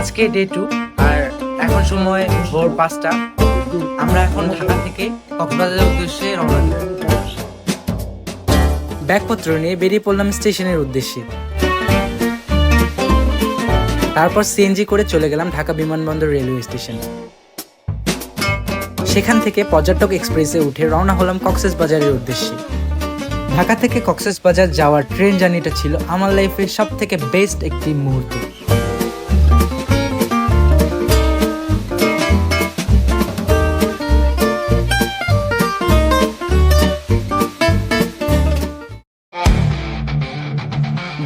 আজকে day to আর এখন সময় ভোর পাঁচটা। আমরা এখন ঢাকা থেকে কক্সবাজারের উদ্দেশ্যে রওনা ব্যাগপত্র নিয়ে বেরিয়ে পড়লাম স্টেশনের উদ্দেশ্যে। তারপর সিএনজি করে চলে গেলাম ঢাকা বিমানবন্দর রেলওয়ে স্টেশন। সেখান থেকে পর্যটক এক্সপ্রেসে উঠে রওনা হলাম কক্সেস বাজারের উদ্দেশ্যে। ঢাকা থেকে কক্সেস বাজার যাওয়ার ট্রেন জার্নিটা ছিল আমার লাইফের সব থেকে বেস্ট একটি মুহূর্ত।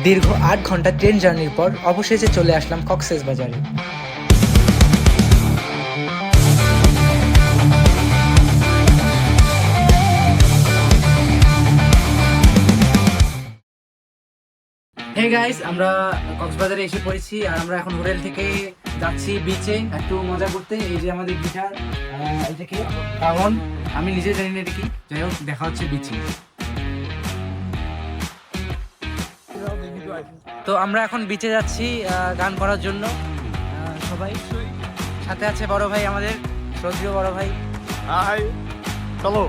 দীর্ঘ আট ঘণ্টা ট্রেন জার্নির পর অবশেষে চলে আসলাম কক্সেস বাজারে। হে গাইস আমরা কক্সবাজারে এসে পড়েছি আর আমরা এখন হোটেল থেকে যাচ্ছি বিচে একটু মজা করতে। এই যে আমাদের গিটার এটা কি আমি নিজে জানি না এটা কি। যাই হোক, দেখা হচ্ছে বিচে তো আমরা এখন বিচে যাচ্ছি গান করার জন্য সবাই। সাথে আছে বড় ভাই আমাদের শ্রদ্ধীয় বড় ভাই। হাই চলো।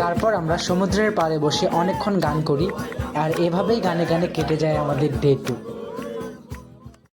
তারপর আমরা সমুদ্রের পাড়ে বসে অনেকক্ষণ গান করি, আর এভাবেই গানে গানে কেটে যায় আমাদের ডে টু